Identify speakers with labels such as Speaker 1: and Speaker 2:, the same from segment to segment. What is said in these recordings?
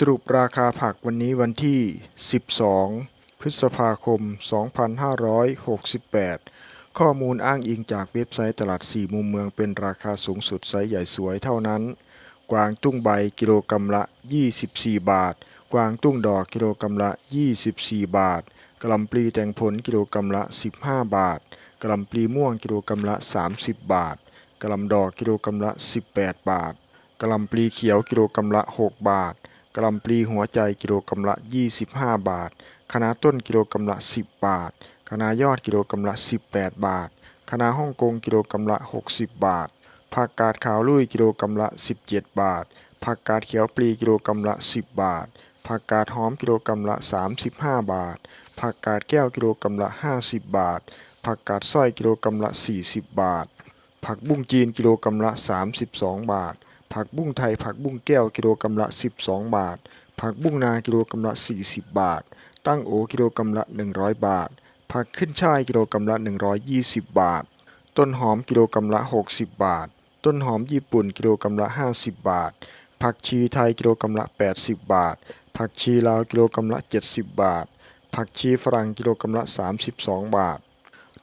Speaker 1: สรุปราคาผักวันนี้วันที่ 12 พฤษภาคม 2568 ข้อมูลอ้างอิงจากเว็บไซต์ตลาดสี่มุมเมืองเป็นราคาสูงสุดไซส์ใหญ่สวยเท่านั้น กวางตุ้งใบกิโลกรัมละ 24 บาท กวางตุ้งดอกกิโลกรัมละ 24 บาทกะลำปลีแตงผลกิโลกรัมละ 15 บาทกะลำปลีม่วงกิโลกรัมละ 30 บาทกะลำดอกกิโลกรัมละ 18 บาทกะลำปลีเขียวกิโลกรัมละ 6 บาท กล่ำปลีหัวใจกิโลกรัมละ 25 บาทคะน้าต้นกิโลกรัมละ 10 บาทคะน้ายอดกิโลกรัมละ 18 บาทคะน้าฮ่องกงกิโลกรัมละ 60 บาท ผักกาดขาวลุยกิโลกรัมละ 17 บาท ผักกาดเขียวปลีกิโลกรัมละ 10 บาท ผักกาดหอมกิโลกรัมละ 35 บาท ผักกาดแก้วกิโลกรัมละ 50 บาท ผักกาดสร้อยกิโลกรัมละ 40 บาท ผักบุ้งจีนกิโลกรัมละ 32 บาท ผักบุ้งไทย ผักบุ้งแก้วกิโลกรัมละ 12 บาท ผักบุ้งนากิโลกรัมละ 40 บาท ตั้งโอกิโลกรัมละ 100 บาท ผักขึ้นช่ายกิโลกรัมละ 120 บาท ต้นหอมกิโลกรัมละ 60 บาท ต้นหอมญี่ปุ่นกิโลกรัมละ 50 บาท ผักชีไทยกิโลกรัมละ 80 บาท ผักชีลาวกิโลกรัมละ 70 บาท ผักชีฝรั่งกิโลกรัมละ 32 บาท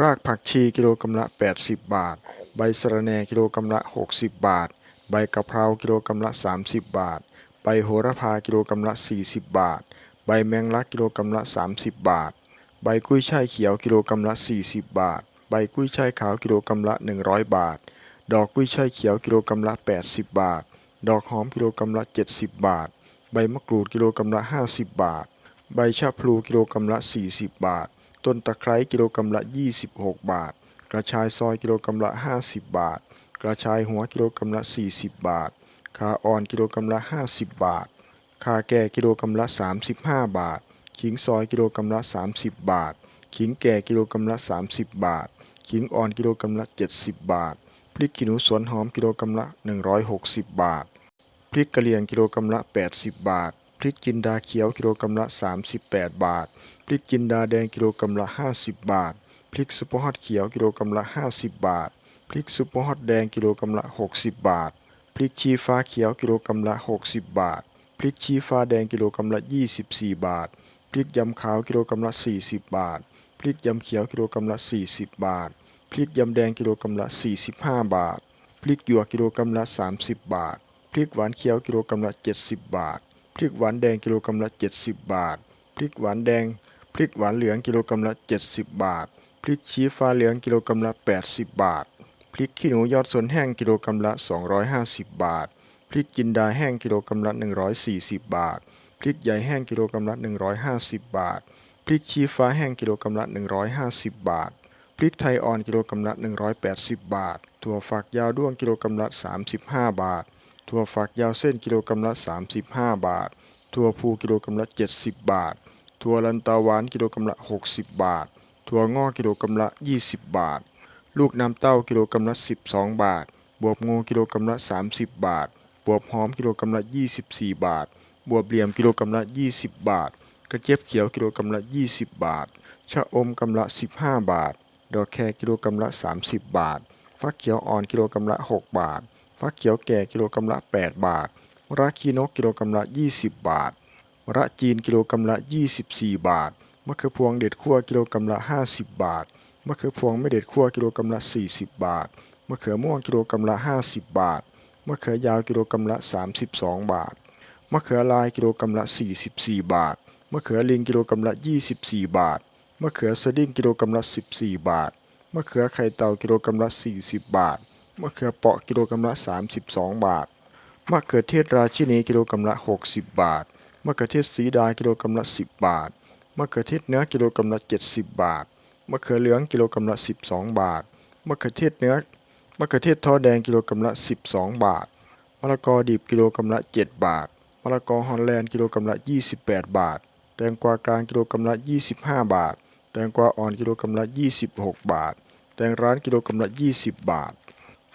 Speaker 1: รากผักชีกิโลกรัมละ 80 บาท ใบสะระแหน่กิโลกรัมละ 60 บาท ใบกะเพรากิโลกรัมละ 30 บาท ใบโหระพากิโลกรัมละ 40 บาท ใบแมงลักกิโลกรัมละ 30 บาท ใบกุ้ยช่ายเขียวกิโลกรัมละ 40 บาท ใบกุ้ยช่ายขาวกิโลกรัมละ 100 บาท ดอกกุ้ยช่ายเขียวกิโลกรัมละ 80 บาท ดอกหอมกิโลกรัมละ 70 บาท ใบมะกรูดกิโลกรัมละ 50 บาท ใบชะพลูกิโลกรัมละ 40 บาท ต้นตะไคร้กิโลกรัมละ 26 บาท กระชายซอยกิโลกรัมละ 50 บาท กระชายหัวกิโลกรัมละ 40 บาทขาอ่อนกิโลกรัมละ 50 บาทขาแก่กิโลกรัมละ 35 บาท ขิงซอยกิโลกรัมละ 30 บาท ขิงแก่กิโลกรัมละ 30 บาท ขิงอ่อนกิโลกรัมละ 70 บาท พริกขี้หนูสวนหอมกิโลกรัมละ 160 บาท พริกกะเหรี่ยงกิโลกรัมละ 80 บาท พริกจินดาเขียวกิโลกรัมละ 38 บาท พริกจินดาแดงกิโลกรัมละ 50 บาท พริกซุปอร์ฮอตเขียวกิโลกรัมละ 50 บาท พริกซุปเปอร์ฮอตแดงกิโลกรัมละ 60 บาท พริกชี้ฟ้าเขียวกิโลกรัมละ 60 บาท พริกชี้ฟ้าแดงกิโลกรัมละ 24 บาท พริกยำขาวกิโลกรัมละ 40 บาท พริกยำเขียวกิโลกรัมละ 40 บาท พริกยำแดงกิโลกรัมละ 45 บาท พริกหยวกกิโลกรัมละ 30 บาท พริกหวานเขียวกิโลกรัมละ 70 บาท พริกหวานแดงกิโลกรัมละ 70 บาท พริกหวานแดง พริกหวานเหลืองกิโลกรัมละ 70 บาท พริกชี้ฟ้าเหลืองกิโลกรัมละ 80 บาท พริกขี้หนูยอดสนแห้งกิโลกรัมละ 250 บาท พริกจินดาแห้งกิโลกรัมละ 140 บาท พริกใหญ่แห้งกิโลกรัมละ 150 บาท พริกชี้ฟ้าแห้งกิโลกรัมละ 150 บาท พริกไทยอ่อนกิโลกรัมละ 180 บาท ถั่วฝักยาวด้วงกิโลกรัมละ 35 บาท ถั่วฝักยาวเส้นกิโลกรัมละ 35 บาท ถั่วพูกิโลกรัมละ 70 บาท ถั่วลันตาหวานกิโลกรัมละ 60 บาท ถั่วงอกกิโลกรัมละ 20 บาท ลูกน้ำเต้ากิโลกรัมละ 12 บาท บวบงูกิโลกรัมละ 30 บาท บวบหอมกิโลกรัมละ 24 บาท บวบเหลี่ยมกิโลกรัมละ 20 บาท กระเจี๊ยบเขียวกิโลกรัมละ 20 บาท ชะอมกำละ 15 บาท ดอกแครกิโลกรัมละ 30 บาท ฟักเขียวอ่อนกิโลกรัมละ 6 บาท ฟักเขียวแก่กิโลกรัมละ 8 บาทมระขีนกกิโลกรัมละ 20 บาทมระจีนกิโลกรัมละ 24 บาท มะเขือพวงเด็ดขั่วกิโลกรัมละ 50 บาท มะเขือพวงไม่เด็ดขั่วกิโลกรัมละ 40 บาท มะเขือม่วงกิโลกรัมละ 50 บาท มะเขือยาวกิโลกรัมละ 32 บาท มะเขือลายกิโลกรัมละ 44 บาท มะเขือลิงกิโลกรัมละ 24 บาท มะเขือสดิ้งกิโลกรัมละ 14 บาท มะเขือไข่เต่ากิโลกรัมละ 40 บาท มะเขือเปาะกิโลกรัมละ 32 บาท มะเขือเทศราชินีกิโลกรัมละ 60 บาท มะเขือเทศสีดากิโลกรัมละ 10 บาท มะเขือเทศเนื้อกิโลกรัมละ 70 บาท มะเขือเหลืองกิโลกรัมละ 12 บาท มะเขือเทศเนื้อ มะเขือเทศทอดแดงกิโลกรัมละ 12 บาท มะละกอดิบกิโลกรัมละ 7 บาท มะละกอฮอลแลนด์กิโลกรัมละ 28 บาท แตงกวากลางกิโลกรัมละ 25 บาท แตงกวาอ่อนกิโลกรัมละ 26 บาท แตงร้านกิโลกรัมละ 20 บาท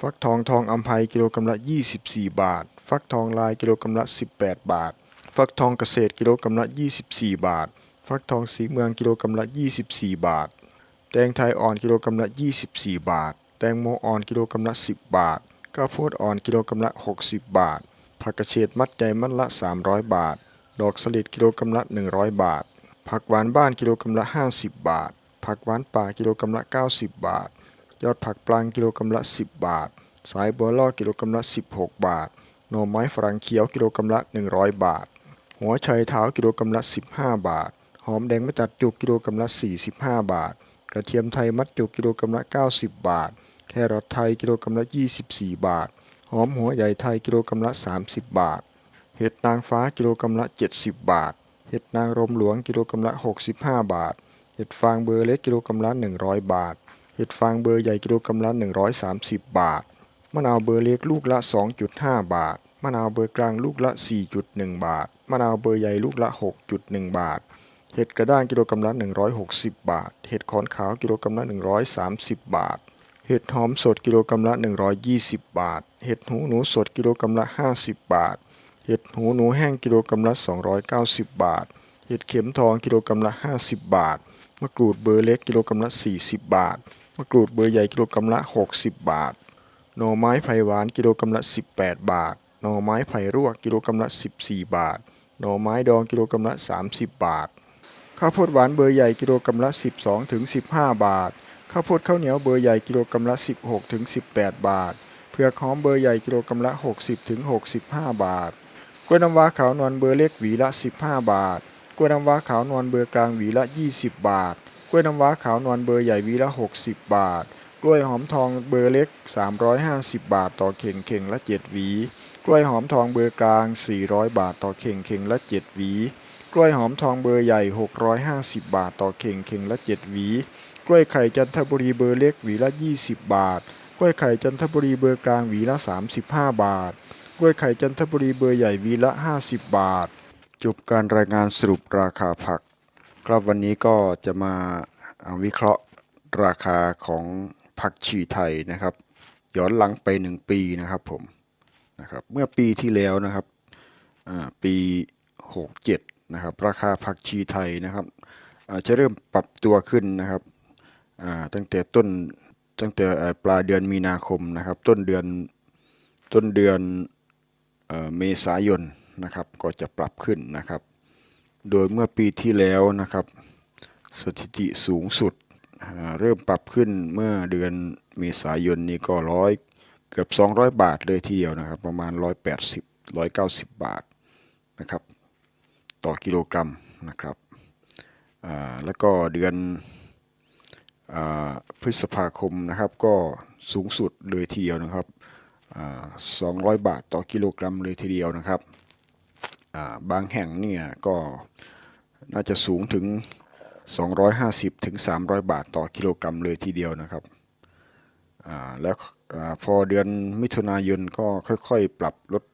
Speaker 1: ฟักทองทองอัมภัยกิโลกรัมละ 24 บาท ฟักทองลายกิโลกรัมละ 18 บาท ฟักทองเกษตรกิโลกรัมละ 24 บาทฟักทองสีเมืองกิโลกรัมละ 24 บาท แตงไทยอ่อนกิโลกรัมละ 24 บาท แตงโมอ่อนกิโลกรัมละ 10 บาทข้าวโพดอ่อนกิโลกรัมละ 60 บาท ผักกระเฉดมัดใหญ่มัดละ 300 บาท ดอกสลิดกิโลกรัมละ 100 บาท ผักหวานบ้านกิโลกรัมละ 50 บาท ผักหวานป่ากิโลกรัมละ 90 บาท ยอดผักปลางกิโลกรัมละ 10 บาท สายบัวล่อกิโลกรัมละ 16 บาท หน่อไม้ฝรั่งเขียวกิโลกรัมละ 100 บาท หัวไชเท้ากิโลกรัมละ 15 บาท หอมแดงไมะจัดจุกกิโลกรัมละ 45 บาท กระเทียมไทยมัดจุกกิโลกรัมละ 90 บาท แครอทไทยกิโลกรัมละ 24 บาท หอมหัวใหญ่ไทยกิโลกรัมละ 30 บาท เห็ดนางฟ้ากิโลกรัมละ 70 บาท เห็ดนางรมหลวงกิโลกรัมละ 65 บาท เห็ดฟางเบอร์เล็กกิโลกรัมละ 100 บาท เห็ดฟางเบอร์ใหญ่กิโลกรัมละ 130 บาท มะนาวเบอร์เล็กลูกละ 2.5 บาท มะนาวเบอร์กลางลูกละ 4.1 บาท มะนาวเบอร์ใหญ่ลูกละ 6.1 บาท เห็ดกระด้างกิโลกรัมละ 160 บาท เห็ดขอนขาวกิโลกรัมละ 130 บาท เห็ดหอมสดกิโลกรัมละ 120 บาท เห็ดหูหนูสดกิโลกรัมละ 50 บาท เห็ดหูหนูแห้งกิโลกรัมละ 290 บาท เห็ดเข็มทองกิโลกรัมละ 50 บาท มะกรูดเบอร์เล็กกิโลกรัมละ 40 บาท มะกรูดเบอร์ใหญ่กิโลกรัมละ 60 บาท หน่อไม้ไผ่หวานกิโลกรัมละ 18 บาท หน่อไม้ไผ่รวกกิโลกรัมละ 14 บาท หน่อไม้ดองกิโลกรัมละ 30 บาท ข้าวโพดหวานเบอร์ใหญ่กิโลกรัมละ 12ถึง15 บาท ข้าวโพดข้าวเหนียวเบอร์ใหญ่กิโลกรัมละ 16ถึง18 บาท เผือกหอมเบอร์ใหญ่กิโลกรัมละ 60ถึง65 บาท กล้วยน้ำว้าขาวนวลเบอร์เล็กหวีละ 15 บาท กล้วยน้ำว้าขาวนวลเบอร์กลางหวีละ 20 บาท กล้วยน้ำว้าขาวนวลเบอร์ใหญ่หวีละ 60 บาท กล้วยหอมทองเบอร์เล็ก 350 บาท ต่อเข่งเข่งละ 7 หวี กล้วยหอมทองเบอร์กลาง 400 บาท ต่อเข่งเข่งละ 7 หวี กล้วยหอมทองเบอร์ใหญ่ 650 บาทต่อเข่งเข่งละ 7 หวี กล้วยไข่จันทบุรีเบอร์เล็กหวีละ 20 บาท กล้วยไข่จันทบุรีเบอร์กลางหวีละ 35 บาท กล้วยไข่จันทบุรีเบอร์ใหญ่หวีละ 50 บาท จบการรายงานสรุปราคาผัก ครับวันนี้ก็จะมาวิเคราะห์ราคาของผักชีไทยนะครับย้อนหลังไปหนึ่งปีนะครับผมนะครับเมื่อปีที่แล้วนะครับอ่าปี 67 นะครับ ราคาผักชีไทยนะครับจะเริ่มปรับตัวขึ้นนะครับตั้งแต่ต้นตั้งแต่ปลายเดือนมีนาคมนะครับ ต้นเดือนต้นเดือนเอเมษายนนะครับก็จะปรับขึ้นนะครับ โดยเมื่อปีที่แล้วนะครับ สถิติสูงสุดเริ่มปรับขึ้นเมื่อเดือนเมษายนนี้ก็ร้อยเกือบ 200 บาทเลยทีเดียวนะครับ ประมาณ 180 190 บาทนะครับ ต่อกิโลกรัมนะครับแล้วก็เดือนอพฤษภาคมนะครับ ก็สูงสุดเลยทีเดียวนะครับอ่า200 บาทต่อกิโลกรัมเลยทีเดียวนะครับบางแห่งเนี่ยก็น่าจะสูงถึง 250ถึง300 บาทต่อกิโลกรัมเลยทีเดียวนะครับแล้วอพอเดือนมิถุนายนก็ค่อยๆ ปรับลด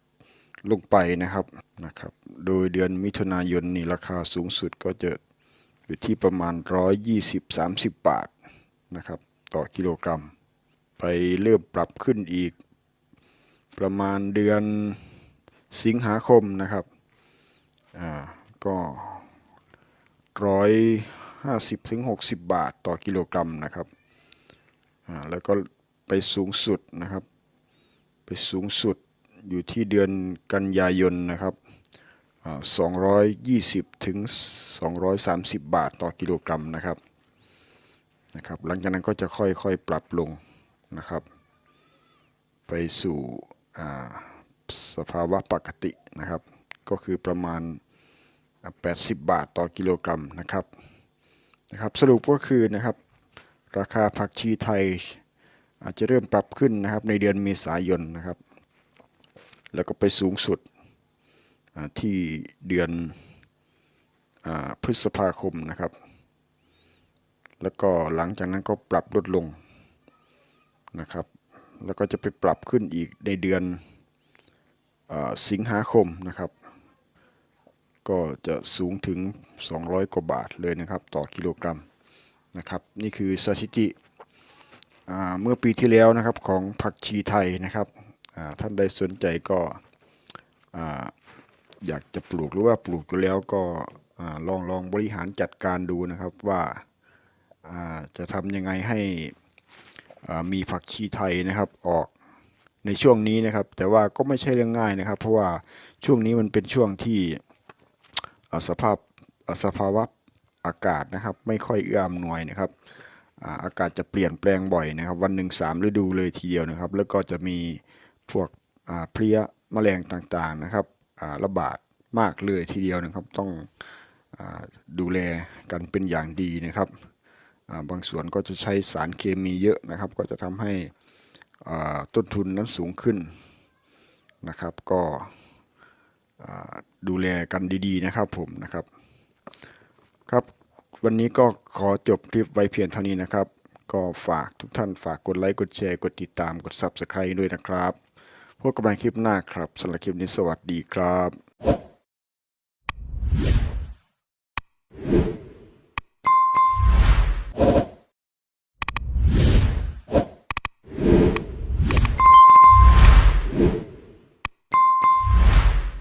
Speaker 1: ลงไปนะครับนะครับ โดยเดือนมิถุนายนนี่ราคาสูงสุดก็จะอยู่ที่ประมาณ 120-30 บาทนะครับ ต่อกิโลกรัม ไปเริ่มปรับขึ้นอีก ประมาณเดือนสิงหาคมนะครับอ่าก็ร้อยห้าสิบถึงหกสิบบาทต่อกิโลกรัมนะครับอ่าแล้วก็ไปสูงสุดนะครับ ไปสูงสุด อยู่ที่เดือนกันยายนนะครับสองร้อยยี่สิบถึงสองร้อยสามสิบาทต่อกิโลกรัมนะครับนะครับ หลังจากนั้นก็จะค่อยๆ ปรับลงนะครับ ไปสู่สภาวะปกตินะครับ ก็คือประมาณ 80 บาทต่อกิโลกรัมนะครับนะครับสรุปก็คือนะครับ ราคาผักชีไทยอาจจะเริ่มปรับขึ้นนะครับในเดือนเมษายนนะครับ แล้วก็ไปสูงสุดที่เดือนอพฤษภาคมนะครับ แล้วก็หลังจากนั้นก็ปรับลดลงนะครับ แล้วก็จะไปปรับขึ้นอีกในเดือนอสิงหาคมนะครับ ก็จะสูงถึง 200 กว่าบาทเลยนะครับต่อกิโลกรัมนะครับ นี่คือสถิติเมื่อปีที่แล้วนะครับของผักชีไทยนะครับ ท่านใดสนใจก็อ่าอยากจะปลูกหรือว่าปลูกแล้วก็อลองลองบริหารจัดการดูนะครับว่าจะทำยังไงให้มีผักชีไทยนะครับออกในช่วงนี้นะครับ แต่ว่าก็ไม่ใช่เรื่องง่ายนะครับ เพราะว่าช่วงนี้มันเป็นช่วงที่สภาพสภาวะอากาศนะครับ ไม่ค่อยเอื้ออำนวยนะครับอาอากาศจะเปลี่ยนแปลงบ่อยนะครับ วันหนึ่งสามฤดูเลยทีเดียวนะครับ แล้วก็จะมี พวกเพลี้ยแมลงต่างๆนะครับระบาดมากเลยทีเดียวนะครับ ต้องอดูแลกันเป็นอย่างดีนะครับบางส่วนก็จะใช้สารเคมีเยอะนะครับ ก็จะทำให้ต้นทุนนั้นสูงขึ้นนะครับ ก็ดูแลกันดีๆนะครับผมนะครับ ครับวันนี้ก็ขอจบคลิปไว้เพียงเท่านี้นะครับ ก็ฝากทุกท่านฝากกดไลค์กดแชร์กดติดตามกด Subscribe ด้วยนะครับ พบกันใหม่คลิปหน้าครับสำหรับคลิปนี้สวัสดีครับ